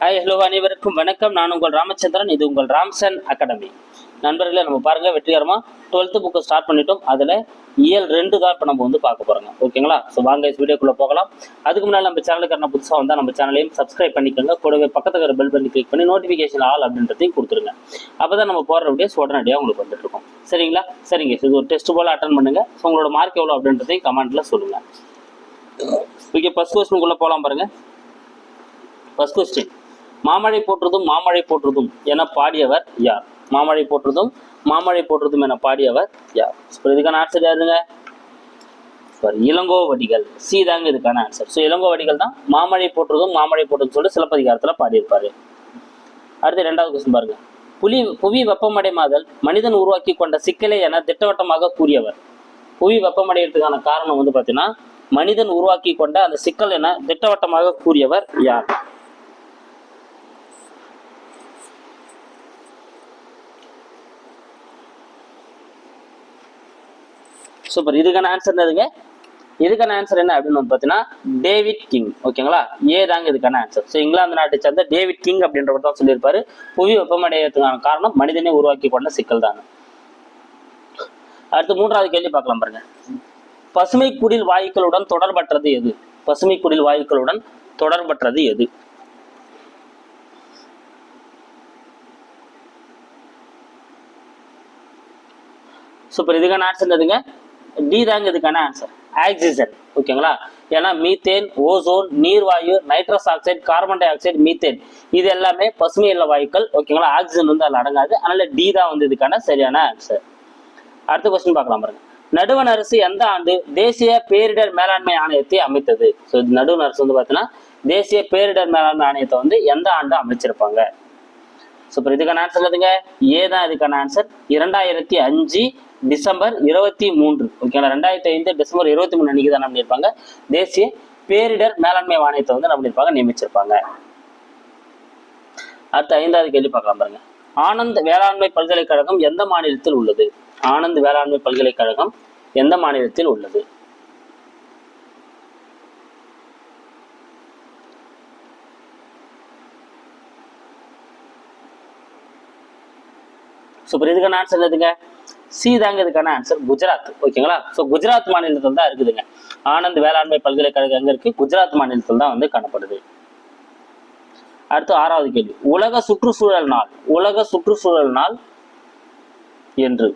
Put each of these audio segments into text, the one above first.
Hi hello அனைவருக்கும் வணக்கம். நான் உங்கள் ராமச்சந்திரன் இது உங்கள் ராம்சன் அகாடமி நண்பர்களே நம்ம பாருங்கள் வெற்றிகரமாக டுவெல்த்து புக்கு ஸ்டார்ட் பண்ணிட்டோம். அதில் இயல் ரெண்டு தான் இப்போ நம்ம வந்து பார்க்க போகிறோங்க ஓகேங்களா? ஸோ வாங்க வீடியோக்குள்ளே போகலாம். அதுக்கு முன்னாடி நம்ம சேனலுக்கு என்ன புதுசாக வந்தால் நம்ம சேனலையும் சப்ஸ்கிரைப் பண்ணிக்கோங்க. கூடவே பக்கத்துக்கு இருக்கிற பெல் பண்ணி கிளிக் பண்ணி நோட்டிஃபிகேஷன் ஆல் அப்படின்றதையும் கொடுத்துருங்க. அப்போ தான் நம்ம போடுற வீடியோஸ் உடனடியாக உங்களுக்கு வந்துட்டுருக்கோம் சரிங்களா? சரிங்க இது ஒரு டெஸ்ட் போல் அட்டன் பண்ணுங்க. ஸோ உங்களோட மார்க் எவ்வளோ அப்படின்றதையும் கமெண்ட்டில் சொல்லுங்கள் ஓகே ஃபஸ்ட் கொஸ்டினுக்குள்ளே போகலாம் பாருங்கள் ஃபஸ்ட் கொஸ்டின் மாமழை போற்றுதும் மாமழை போற்றுதும் என பாடியவர் யார்? மாமழை போற்றுதும் மாமழை போற்றுதும் என பாடியவர் யார்? இப்போ இதுக்கான ஆன்சர் யாருங்க? சாரி இளங்கோவடிகள் சி தாங்க இதுக்கான ஆன்சர் ஸோ இளங்கோவடிகள் தான் மாமழை போற்றுதும் மாமழை போற்றுதும் சொல்லிட்டு சிலப்பதிகாரத்தில் பாடியிருப்பாரு. அடுத்து ரெண்டாவது கொஸ்டின் பாருங்க. புலி புவி வெப்பமடைமாதல் மனிதன் உருவாக்கி கொண்ட சிக்கலை என திட்டவட்டமாக கூறியவர். புவி வெப்பமடைகிறதுக்கான காரணம் வந்து பார்த்தீங்கன்னா மனிதன் உருவாக்கி கொண்ட அந்த சிக்கல் என திட்டவட்டமாக கூறியவர் யார்? சூப்பர் இதுக்கான ஆன்சர் என்னதுங்க? இதுக்கான ஆன்சர் என்ன அப்படின்னு வந்து பார்த்தீங்கன்னா டேவிட் கிங் ஓகேங்களா ஏ தாங்க இதுக்கான ஆன்சர் ஸோ இங்கிலாந்து நாட்டை சேர்ந்த டேவிட் கிங் அப்படின்றவர் தான் சொல்லியிருப்பாரு. புவி வெப்பமடையத்துக்கான காரணம் மனிதனை உருவாக்கி கொண்ட சிக்கல் தான் அடுத்து மூன்றாவது கேள்வி பார்க்கலாம் பாருங்க. பசுமை குடில் வாயுக்களுடன் தொடர்பற்றது எது? பசுமை குடில் வாயுக்களுடன் தொடர்பற்றது எது? சூப்பர் இதுக்கான ஆன்சர் என்னதுங்க? டி தாங்க இதுக்கான ஆன்சர் ஆக்சிஜன் ஓகேங்களா ஏன்னா methane ozone நீர்வாயு nitrous oxide carbon dioxide methane இது எல்லாமே பசுமை இல்ல வாயுக்கள் ஓகேங்களா ஆக்சிஜன் வந்து அதில் அடங்காது. அதனால டி தான் வந்து இதுக்கான சரியான ஆன்சர் அடுத்த கொஸ்டின் பார்க்கலாம் பாருங்க. நடுவண் அரசு எந்த ஆண்டு தேசிய பேரிடர் மேலாண்மை ஆணையத்தை அமைத்தது? ஸோ நடுவண் அரசு வந்து பார்த்தீங்கன்னா தேசிய பேரிடர் மேலாண்மை ஆணையத்தை வந்து எந்த ஆண்டு அமைச்சிருப்பாங்க? சூப்பர் இதுக்கான ஆன்சர் என்னதுங்க ஏ தான் இதுக்கான ஆன்சர் இரண்டாயிரத்தி அஞ்சு டிசம்பர் இருபத்தி மூன்று. ஓகேங்களா ரெண்டாயிரத்தி ஐந்து டிசம்பர் இருபத்தி மூணு அன்னைக்கு தான் பண்ணியிருப்பாங்க தேசிய பேரிடர் மேலாண்மை வாணியத்தை வந்து நம்ம பண்ணியிருப்பாங்க நியமிச்சிருப்பாங்க. அடுத்த ஐந்தாவது கேள்வி பார்க்கலாம் பாருங்க. ஆனந்த் வேளாண்மை பல்கலைக்கழகம் எந்த மாநிலத்தில் உள்ளது? ஆனந்த் வேளாண்மை பல்கலைக்கழகம் எந்த மாநிலத்தில் உள்ளது? சூப்பர் இதுக்கான ஆன்சர் எதுங்க சி தாங்க இதுக்கான ஆன்சர் குஜராத். ஓகேங்களா ஸோ குஜராத் மாநிலத்தில் தான் இருக்குதுங்க. ஆனந்த் வேளாண்மை பல்கலைக்கழகம் எங்கே இருக்கு? குஜராத் மாநிலத்தில் தான் வந்து காணப்படுது. அடுத்து ஆறாவது கேள்வி. உலக சுற்றுச்சூழல் நாள் உலக சுற்றுச்சூழல் நாள் என்று.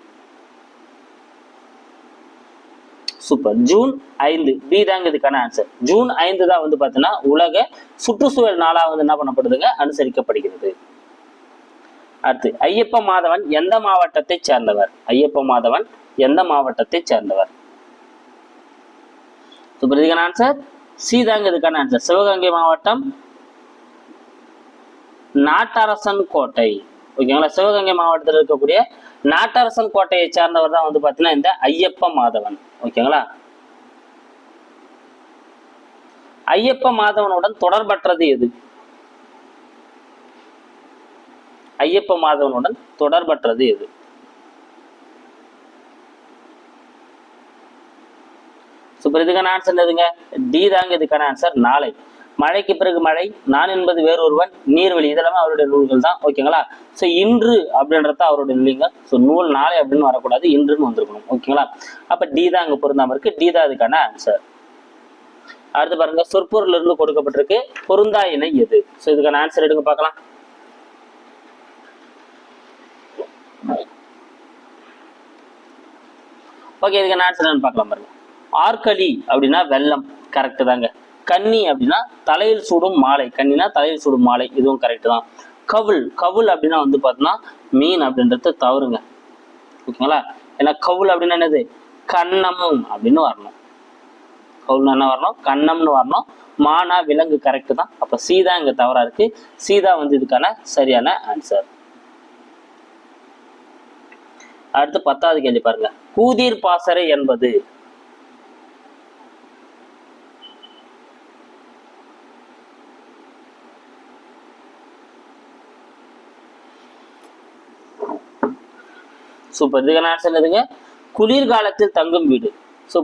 சூப்பர் ஜூன் ஐந்து பி தாங்க இதுக்கான ஆன்சர் ஜூன் ஐந்து தான் வந்து பார்த்தீங்கன்னா உலக சுற்றுச்சூழல் நாளா வந்து என்ன பண்ணப்படுதுங்க? அனுசரிக்கப்படுகிறது. அடுத்து ஐயப்ப மாதவன் எந்த மாவட்டத்தை சேர்ந்தவர்? ஐயப்ப மாதவன் எந்த மாவட்டத்தை சேர்ந்தவர்? இதுக்கான ஆன்சர் சி தாங்க இதுக்கான ஆன்சர் சிவகங்கை மாவட்டம் நாட்டரசன் கோட்டை. ஓகேங்களா சிவகங்கை மாவட்டத்தில் இருக்கக்கூடிய நாட்டரசன் கோட்டையை சேர்ந்தவர் தான் வந்து பார்த்தீங்கன்னா இந்த ஐயப்ப மாதவன். ஓகேங்களா ஐயப்ப மாதவனுடன் தொடர்பற்றது எது? ஐயப்ப மாதவனுடன் தொடர்பற்றது எது சூப்பர் இதுக்கான ஆன்சர் என்னதுங்க? டி தாங்க இதுக்கான ஆன்சர் நாளை. மழைக்கு பிறகு மழை நான் என்பது வேறொருவன் நீர்வழி இதெல்லாமே அவருடைய நூல்கள் தான் ஓகேங்களா? ஸோ இன்று அப்படின்றத அவருடைய நூலிங்க. ஸோ நூல் நாளை அப்படின்னு வரக்கூடாது இன்றுன்னு வந்திருக்கணும் ஓகேங்களா? அப்போ டி தான் அங்கே பொருந்தாம இருக்கு டி தான் அதுக்கான ஆன்சர் அடுத்து பாருங்க சொற்பொருள் இருந்து கொடுக்கப்பட்டிருக்கு பொருந்தா இணை எது? ஸோ இதுக்கான ஆன்சர் எடுங்க பார்க்கலாம். ஓகே இதுக்கு நான் என்னன்னு பார்க்கலாம் பாருங்க. ஆர்கலி அப்படின்னா வெள்ளம் கரெக்டு தாங்க. கன்னி அப்படின்னா தலையில் சூடும் மாலை. கன்னினா தலையில் சூடும் மாலை இதுவும் கரெக்டு தான். கவுல் கவுல் அப்படின்னா வந்து பார்த்தோன்னா மீன் அப்படின்றது தவறுங்க. ஓகேங்களா? ஏன்னா கவுல் அப்படின்னா என்னது? கண்ணம் அப்படின்னு வரணும். கவுல்னா என்ன வரணும்? கண்ணம்னு வரணும். மானா விலங்கு கரெக்டு தான். அப்போ சீதா இங்கே தவறா இருக்கு. சீதா வந்து இதுக்கான சரியான ஆன்சர் அடுத்து பத்தாவது கேள்வி பாருங்க. கூதிர் பாசறை என்பது சூப்பர் இதுக்கான ஆன்சர் என்னதுங்க? குளிர்காலத்தில் தங்கும் வீடு. ஸோ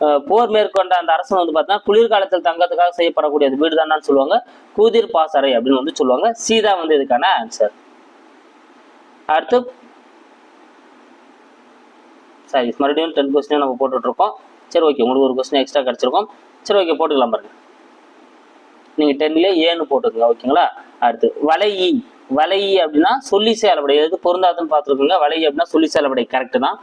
அஹ், போர் மேற்கொண்ட அந்த அரசன் வந்து பார்த்தீங்கன்னா குளிர்காலத்தில் தங்கத்துக்காக செய்யப்படக்கூடிய அந்த வீடு தானு சொல்லுவாங்க. கூதிர் பாசறை அப்படின்னு வந்து சொல்லுவாங்க. சீதா வந்து இதுக்கான ஆன்சர் அடுத்து சரி மறுபடியும் டென் கொஸ்டினே நம்ம போட்டுட்டு இருக்கோம் சரி ஓகே உங்களுக்கு ஒரு கொஸ்டின் எக்ஸ்ட்ரா கிடச்சிருக்கோம். சரி ஓகே போட்டுக்கலாம் பாருங்க. நீங்கள் டென்ல ஏன்னு போட்டுக்கோங்க ஓகேங்களா அடுத்து வலையி e. வலையி e அப்படின்னா சொல்லி செயல்படை எது பொருந்தாதுன்னு பார்த்துருக்கோங்க வலையி e அப்படின்னா சொல்லி செயல்படை கரெக்டு தான்.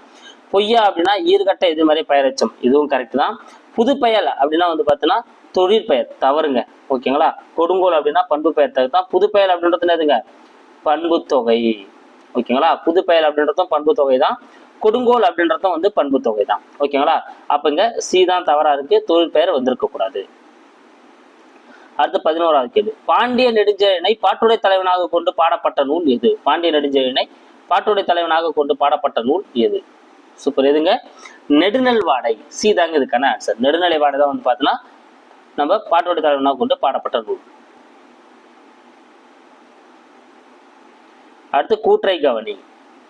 பொய்யா அப்படின்னா ஈர்கட்ட இது மாதிரி பெயரச்சம் இதுவும் கரெக்ட் தான். புதுப்பெயல் அப்படின்னா வந்து பார்த்தீங்கன்னா தொழிற்பெயர் தவறுங்க ஓகேங்களா கொடுங்கோல் அப்படின்னா பண்பு பெயர் தவிர தான். புதுப்பெயல் அப்படின்றது என்னதுங்க பண்பு தொகை ஓகேங்களா புதுப்பெயல் அப்படின்றதும் பண்பு தொகை தான். கொடுங்கோல் அப்படின்றதும் வந்து பண்பு தொகை தான் ஓகேங்களா அப்போங்க சி தான் தவறா இருக்கு. தொழிற்பெயர் வந்திருக்க கூடாது. அடுத்து பதினோராவது கேள்வி. பாண்டிய நெடுஞ்செழியனை பாட்டுடை தலைவனாக கொண்டு பாடப்பட்ட நூல் எது? பாண்டிய நெடுஞ்செழியனை பாட்டுடை தலைவனாக கொண்டு பாடப்பட்ட நூல் எது? சூப்பர். எதுங்க? நெடுநல் வாடை சி தாங்க இதுக்கான ஆன்சர் நெடுநிலை வாடை தான் வந்து பார்த்தீங்கன்னா நம்ம பாட்டுடை தலைவனாக கொண்டு பாடப்பட்ட நூல். அடுத்து கூற்றை கவனி.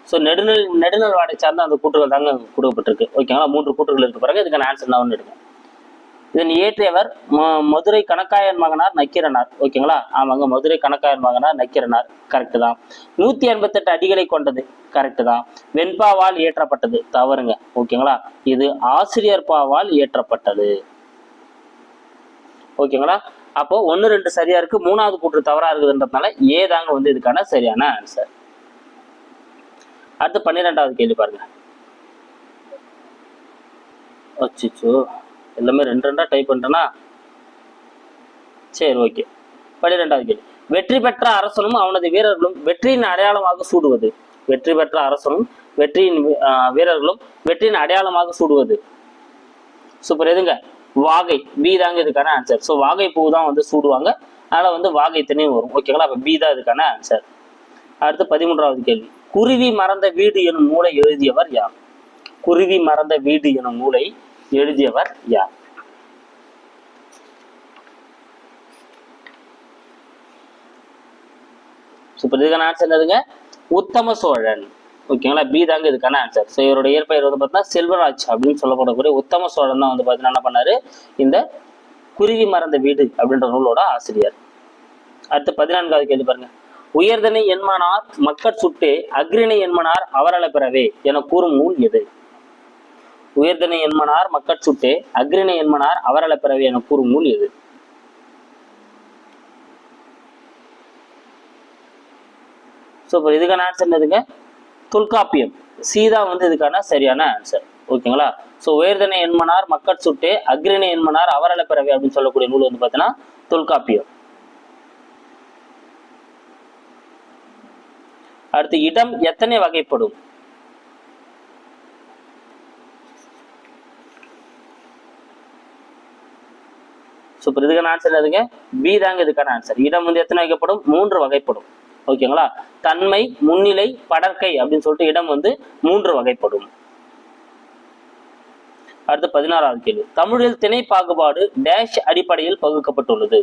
ஸோ நெடுநல் நெடுநல் வாடை சார்ந்த அந்த கூற்றுகள் தாங்க கொடுக்கப்பட்டிருக்கு. ஓகேங்களா மூன்று கூற்றுகள் இருக்கு பாருங்க. இதுக்கான ஆன்சர் நான் ஒன்று எடுங்க இதன் இயற்றியவர் ம- மதுரை கணக்காயன் மகனார் நக்கீரனார். ஓகேங்களா ஆமாங்க மதுரை கணக்காயன் மகனார் நக்கீரனார். கரெக்டு தான். நூத்தி எண்பத்தெட்டு அடிகளை கொண்டது. கரெக்டு தான். வெண்பாவால் இயற்றப்பட்டது. தவறுங்க. ஓகேங்களா இது ஆசிரியர் பாவால் இயற்றப்பட்டது. ஓகேங்களா அப்போ ஒன்று ரெண்டு சரியா இருக்கு. மூணாவது கூற்று தவறா இருக்குதுன்றதுனால ஏதாங்க வந்து இதுக்கான சரியான ஆன்சர் அடுத்து பன்னிரெண்டாவது கேள்வி பாருங்க. அச்சிச்சோ எல்லாமே ரெண்டு ரெண்டா டைப் பண்ணிட்டேனா? சரி ஓகே பன்னிரெண்டாவது கேள்வி. வெற்றி பெற்ற அரசனும் அவனது வீரர்களும் வெற்றியின் அடையாளமாக சூடுவது. வெற்றி பெற்ற அரசனும் வெற்றியின் வீரர்களும் வெற்றியின் அடையாளமாக சூடுவது. சூப்பர் எதுங்க? வாகை பி தாங்க இதுக்கான ஆன்சர் ஸோ வாகை பூ தான் வந்து சூடுவாங்க. அதனால வந்து வாகை தனியும் வரும். ஓகேங்களா அப்போ பி தான் இதுக்கான ஆன்சர் அடுத்து பதிமூன்றாவது கேள்வி. குருவி மறந்த வீடு எனும் நூலை எழுதியவர் யார்? குருவி மறந்த வீடு எனும் நூலை எழுதியவர் யார்? சூப்பர் இதுக்கான ஆன்சர் என்னதுங்க? உத்தம சோழன். ஓகேங்களா பி தாங்க இதுக்கான ஆன்சர் ஸோ இவரோட இயற்பெயர் வந்து பார்த்தீங்கன்னா செல்வராஜ் அப்படின்னு சொல்லப்படக்கூடிய உத்தம சோழன் தான் வந்து பார்த்தீங்கன்னா என்ன பண்ணாரு? இந்த குருவி மறந்த வீடு அப்படின்ற நூலோட ஆசிரியர். அடுத்து பதினான்காவது கேள்வி பாருங்க. உயர்தனை என்மனார் மக்கட் சுட்டு அக்ரிணை என்மனார் அவரள பிறவே என கூறும் நூல் எது? உயர்தனை என்மனார் மக்கட் சுட்டு அக்ரிணை என்மனார் அவரள பிறவே என கூறும் நூல் எது? ஸோ இப்போ இதுக்கான ஆன்சர் என்னதுங்க? தொல்காப்பியம். சீதா வந்து இதுக்கான சரியான ஆன்சர் ஓகேங்களா? ஸோ உயர்தனை என்மனார் மக்கட் சுட்டு அக்ரிணை என்மனார் அவரள பெறவே அப்படின்னு சொல்லக்கூடிய நூல் வந்து பார்த்தீங்கன்னா தொல்காப்பியம். அடுத்து இடம் எத்தனை வகைப்படும்? சூப்பர். இதுக்கான ஆன்சர் எதுங்க பி தாங்க இதுக்கான ஆன்சர் இடம் வந்து எத்தனை வகைப்படும்? மூன்று வகைப்படும். ஓகேங்களா தன்மை முன்னிலை படற்கை அப்படின்னு சொல்லிட்டு இடம் வந்து மூன்று வகைப்படும். அடுத்து பதினாறாவது கேள்வி. தமிழில் திணை பாகுபாடு டேஷ் அடிப்படையில் பகுக்கப்பட்டுள்ளது.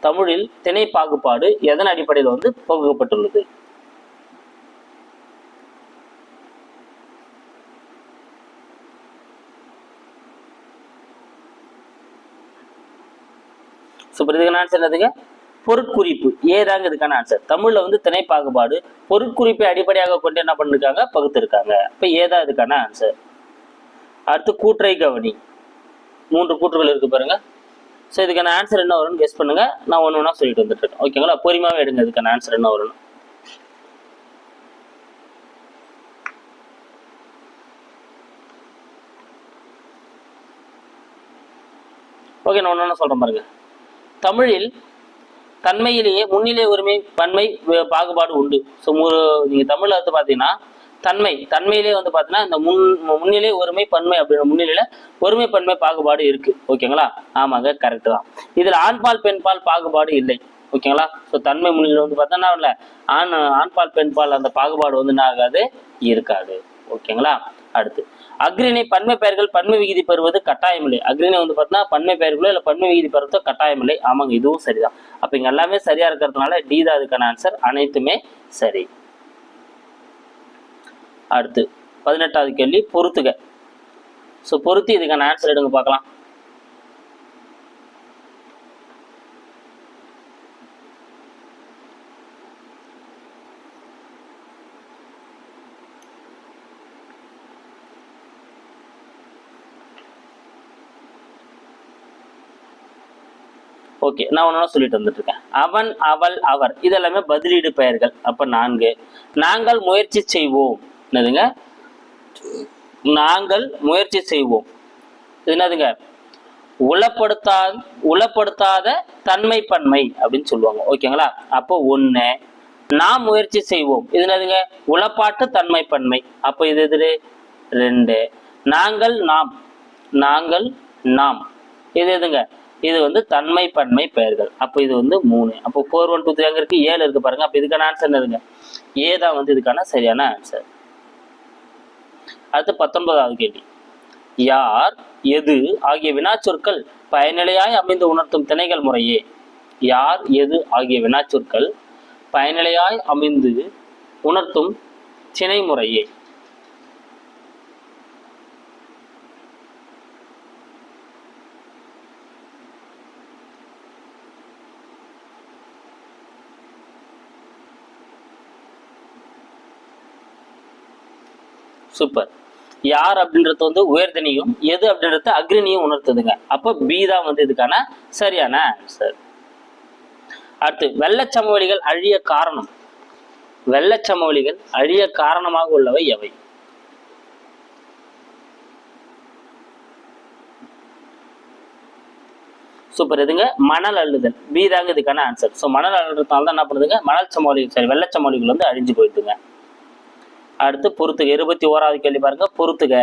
தமிழில் திணை பாகுபாடு எதன் அடிப்படையில் வந்து பகுக்கப்பட்டுள்ளது? சூப்பர் இதுக்கான ஆன்சர் என்னதுங்க? பொருட்குறிப்பு. ஏதாங்க இதுக்கான ஆன்சர் தமிழ்ல வந்து திணை பாகுபாடு பொருட்குறிப்பை அடிப்படையாக கொண்டு என்ன பண்ணிருக்காங்க? பகுத்திருக்காங்க. இப்ப ஏதா இதுக்கான ஆன்சர் அடுத்து கூற்றை கவனி. மூன்று கூற்றுகள் இருக்கு பாருங்க. ஸோ இதுக்கான ஆன்சர் என்ன வரும்னு கெஸ் பண்ணுங்க. நான் ஒன்று ஒன்றா சொல்லிட்டு வந்துட்டு இருக்கேன். ஓகேங்களா பொறுமையாகவே எடுங்க. இதுக்கான ஆன்சர் என்ன வரும் ஓகே நான் ஒன்று ஒன்றா சொல்கிறேன் பாருங்க. தமிழில் தன்மையிலேயே முன்னிலை உரிமை பன்மை பாகுபாடு உண்டு. ஸோ நீங்கள் தமிழில் வந்து பார்த்தீங்கன்னா தன்மை தன்மையிலே வந்து பார்த்தீங்கன்னா இந்த முன் முன்னிலை ஒருமை பன்மை அப்படின்ற முன்னிலையில ஒருமை பன்மை பாகுபாடு இருக்கு. ஓகேங்களா ஆமாங்க கரெக்ட் தான். இதில் ஆண்பால் பெண்பால் பாகுபாடு இல்லை. ஓகேங்களா ஸோ தன்மை முன்னிலை வந்து பார்த்தோன்னா இல்லை ஆண் ஆண்பால் பெண்பால் அந்த பாகுபாடு வந்து என்ன ஆகாது இருக்காது ஓகேங்களா அடுத்து. அக்ரிணை பன்மை பெயர்கள் பன்மை விகிதி பெறுவது கட்டாயமில்லை. அக்ரிணை வந்து பார்த்தீங்கன்னா பன்மை பெயர்களோ இல்லை பன்மை விகிதி பெறுவதோ கட்டாயமில்லை. ஆமாங்க இதுவும் சரிதான். அப்போ இங்க எல்லாமே சரியா இருக்கிறதுனால டி தான் அதுக்கான ஆன்சர் அனைத்துமே சரி. அடுத்து பதினெட்டாவது கேள்வி பொறுத்துக ஸோ பொருத்தி இதுக்கான ஆன்சர் எடுங்க பார்க்கலாம். ஓகே நான் ஒன்று சொல்லிட்டு வந்துட்டு இருக்கேன் அவன் அவள் அவர். இதெல்லாமே பதிலீடு பெயர்கள். அப்ப நான்கு. நாங்கள் முயற்சி செய்வோம். என்னதுங்க? நாங்கள் முயற்சி செய்வோம். இது என்னதுங்க? உளப்படுத்தா உளப்படுத்தாத தன்மை பன்மை அப்படின்னு சொல்லுவாங்க. ஓகேங்களா அப்போ ஒண்ணு. நாம் முயற்சி செய்வோம். இது என்னதுங்க? உளப்பாட்டு தன்மை பன்மை அப்போ இது எது ரெண்டு. நாங்கள் நாம். நாங்கள் நாம். இது எதுங்க? இது வந்து தன்மை பன்மை பெயர்கள். அப்போ இது வந்து மூணு. அப்போ ஃபோர் ஒன் டூ த்ரீ அங்கே இருக்குது ஏழு இருக்குது பாருங்கள் அப்போ இதுக்கான ஆன்சர் என்னதுங்க? ஏ தான் வந்து இதுக்கான சரியான ஆன்சர் அடுத்து பத்தொன்பதாவது கேள்வி. யார் எது ஆகிய வினாச்சொற்கள் பயனிலையாய் அமைந்து உணர்த்தும் திணைகள் முறையே? யார் எது ஆகிய வினாச்சொற்கள் பயனிலையாய் அமைந்து உணர்த்தும் திணை முறையே சூப்பர் யார் அப்படின்றது வந்து உயர்தனியும் எது அப்படின்றது அக்ரினியும் உணர்த்துதுங்க. அப்போ பி தான் வந்து இதுக்கான சரியான ஆன்சர் அடுத்து வெள்ளச்சமவெளிகள் அழிய காரணம். வெள்ளச்சமவெளிகள் அழிய காரணமாக உள்ளவை எவை? சூப்பர் இதுங்க மணல் அள்ளுதல். பி தாங்க இதுக்கான ஆன்சர் ஸோ மணல் அள்ளுறதுனால தான் என்ன பண்ணுதுங்க? மணல் சமவெளிகள் சரி வெள்ளச்சமவெளிகள் வந்து அழிஞ்சு போயிட்டுங்க. அடுத்து பொறுத்துக. இருபத்தி ஓராவது கேள்வி பாருங்க. பொறுத்துக.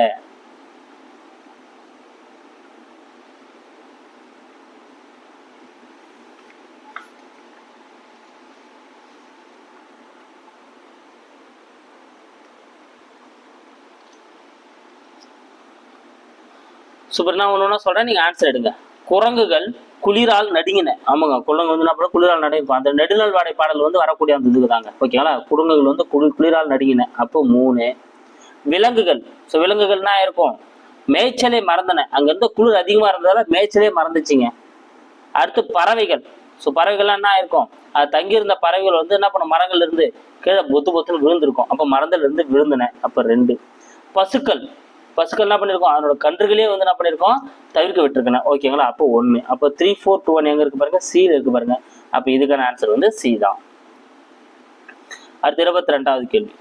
சூப்பர் நான் ஒன்று ஒன்றா சொல்கிறேன் நீங்கள் ஆன்சர் எடுங்க. குரங்குகள் குளிரால் நடுங்கின. ஆமாங்க குரங்கு வந்து என்ன குளிரால் நடுங்கிப்போம் அந்த நெடுநாள் வாடை பாடல் வந்து வரக்கூடிய அந்த இதுக்கு தாங்க. ஓகேங்களா குரங்குகள் வந்து குளிர் குளிரால் நடுங்கின. அப்போ மூணு விலங்குகள். ஸோ விலங்குகள்னா இருக்கும் மேய்ச்சலே மறந்தன. அங்கேருந்து குளிர் அதிகமா இருந்ததால மேய்ச்சலே மறந்துச்சுங்க. அடுத்து பறவைகள். ஸோ பறவைகள்லாம் என்ன இருக்கும் அது தங்கியிருந்த பறவைகள் வந்து என்ன பண்ணும்? மரங்கள்ல இருந்து கீழே பொத்து பொத்துன்னு விழுந்திருக்கும். அப்போ மரந்துல இருந்து விழுந்தன. அப்போ ரெண்டு. பசுக்கள். பசுக்கள் என்ன பண்ணிருக்கோம்? அதனோட கன்றுகளே வந்து என்ன பண்ணிருக்கோம்? தவிர்க்க விட்டுருக்கேன் ஓகேங்களா? அப்போ ஒன்று அப்போ த்ரீ ஃபோர் டூ ஒன் எங்க இருக்கு பாருங்க? சியில் இருக்கு பாருங்க. அப்போ இதுக்கான ஆன்சர் வந்து சி தான். அடுத்து இருபத்தி ரெண்டாவது கேள்வி.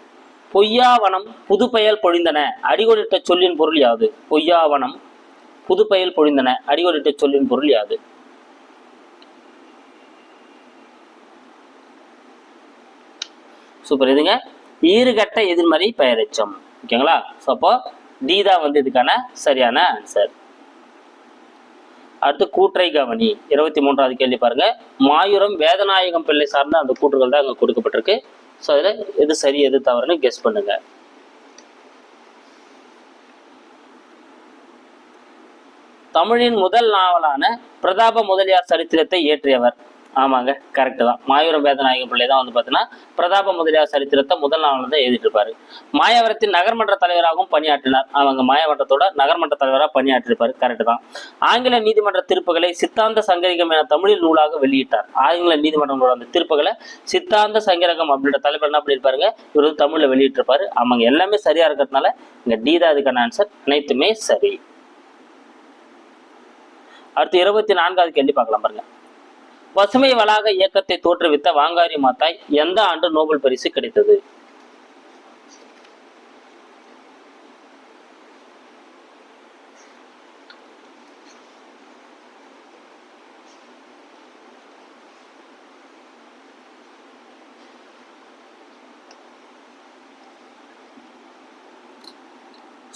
பொய்யாவனம் புதுப்பெயல் பொழிந்தன. அடிகோடிட்ட சொல்லின் பொருள் யாது? பொய்யாவனம் புதுப்பெயல் பொழிந்தன. அடிகோடிட்ட சொல்லின் பொருள் யாது? சூப்பர். இதுங்க ஈறுகட்ட எதிர்மறை பெயரெச்சம். ஓகேங்களா? ஸோ அப்போ டி தான் வந்து இதுக்கான சரியான ஆன்சர் அடுத்து கூற்றை கவனி. இருபத்தி மூன்றாவது கேள்வி பாருங்க. மாயூரம் வேதநாயகம் பிள்ளை சார்ந்த அந்த கூற்றுகள் தான் அங்கே கொடுக்கப்பட்டிருக்கு. ஸோ அதில் எது சரி எது தவறுன்னு கெஸ் பண்ணுங்க. தமிழின் முதல் நாவலான பிரதாப முதலியார் சரித்திரத்தை இயற்றியவர். ஆமாங்க கரெக்டு தான். மாயூர வேதநாயக பிள்ளை தான் வந்து பார்த்தீங்கன்னா பிரதாப முதலியார் சரித்திரத்தை முதல் நாவல் தான் எழுதிட்டு இருப்பாரு மாயாவரத்தின் நகர்மன்ற தலைவராகவும் பணியாற்றினார். அவங்க மாயாவட்டத்தோட நகர்மன்ற தலைவராக பணியாற்றிருப்பாரு. கரெக்டு தான். ஆங்கில நீதிமன்ற தீர்ப்புகளை சித்தாந்த சங்கரிகம் என தமிழில் நூலாக வெளியிட்டார். ஆங்கில நீதிமன்றங்களோட அந்த தீர்ப்புகளை சித்தாந்த சங்கரகம் அப்படின்ற தலைவர் என்ன பண்ணியிருப்பாருங்க? இவர் வந்து தமிழில் வெளியிட்டிருப்பாரு. ஆமாங்க எல்லாமே சரியா இருக்கிறதுனால இங்க டி தான் அதுக்கான ஆன்சர் அனைத்துமே சரி. அடுத்து இருபத்தி நான்காவது கேள்வி பார்க்கலாம் பாருங்க. பசுமை வளாக இயக்கத்தை தோற்றுவித்த வாங்காரி மாத்தாய் எந்த ஆண்டு நோபல் பரிசு கிடைத்தது?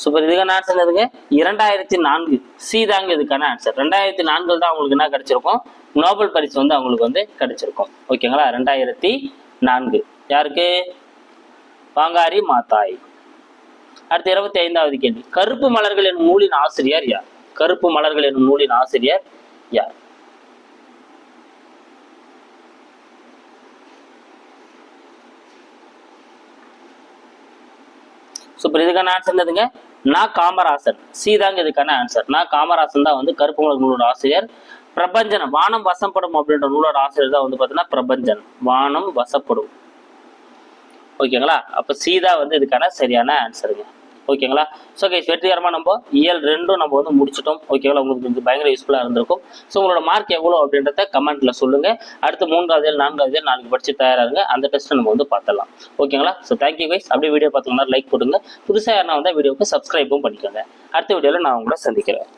சூப்பர். இதுக்கான ஆன்சர் எதுங்க இரண்டாயிரத்தி நான்கு. சி தாங்க இதுக்கான ஆன்சர் ரெண்டாயிரத்தி நான்கு தான் உங்களுக்கு என்ன கிடைச்சிருக்கும்? நோபல் பரிசு வந்து அவங்களுக்கு வந்து கிடைச்சிருக்கும். ஓகேங்களா? ரெண்டாயிரத்தி நான்கு. யாருக்கு? பாங்காரி மாத்தாய் அடுத்து இருபத்தி ஐந்தாவது கேள்வி. கருப்பு மலர்கள் எனும் நூலின் ஆசிரியர் யார்? கருப்பு மலர்கள் எனும் நூலின் ஆசிரியர் யார்? சூப்பர். இதுக்கான ஆன்சர் என்னதுங்க? நான் காமராசன் சி தாங்க இதுக்கான ஆன்சர் நான் காமராசன் தான் வந்து கருப்பு மலர் நூலோட ஆசிரியர். பிரபஞ்சன் வானம் வசப்படும் அப்படின்ற நூலோட ஆசிரியர் தான் வந்து பார்த்தீங்கன்னா பிரபஞ்சன். வானம் வசப்படும். ஓகேங்களா? அப்போ சீதா வந்து இதுக்கான சரியான ஆன்சருங்க ஓகேங்களா? ஸோ கைஸ் வெற்றிகரமாக நம்ம இயல் ரெண்டும் நம்ம வந்து முடிச்சிட்டோம். ஓகேங்களா? உங்களுக்கு கொஞ்சம் பயங்கர யூஸ்ஃபுல்லாக இருந்திருக்கும். ஸோ உங்களோட மார்க் எவ்வளோ அப்படின்றத கமெண்ட்டில் சொல்லுங்கள் அடுத்து மூன்றாவது நான்காவது இயல் நாளைக்கு படிச்சு தயாராகுங்க. அந்த டெஸ்ட்டை நம்ம வந்து பார்த்துடலாம். ஓகேங்களா? ஸோ தேங்க்யூ கைஸ் அப்படியே வீடியோ பார்த்தீங்கன்னா லைக் போடுங்க புதுசாக யாருன்னா வந்தால் வீடியோவுக்கு சப்ஸ்கிரைபும் பண்ணிக்கோங்க. அடுத்த வீடியோவில் நான் உங்களை சந்திக்கிறேன்.